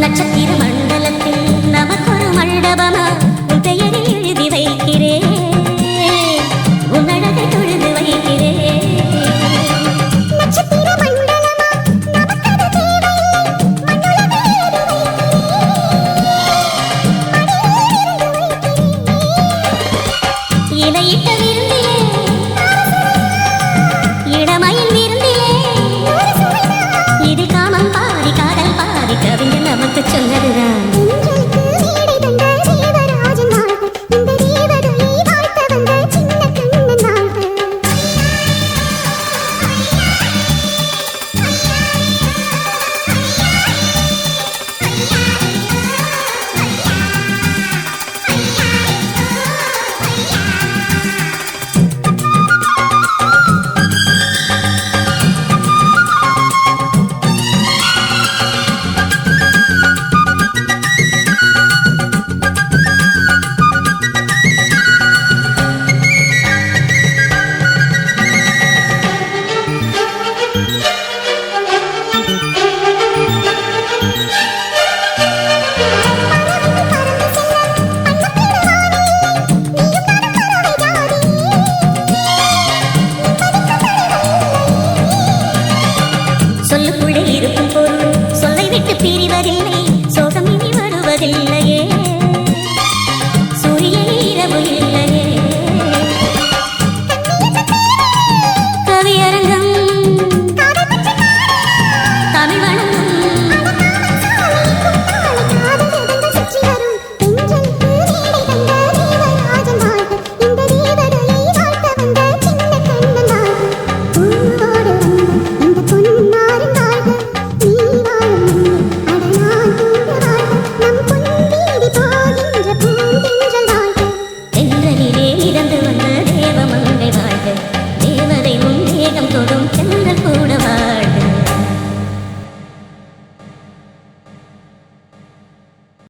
நட்சத்திர மண்டலத்தில் நமக்கொரு மண்டபமா? உன் பெயரை எழுதி வைக்கிறேன் உன் அழகை தொழுது வைக்கிறேன் இலையிட்ட அபிவனம்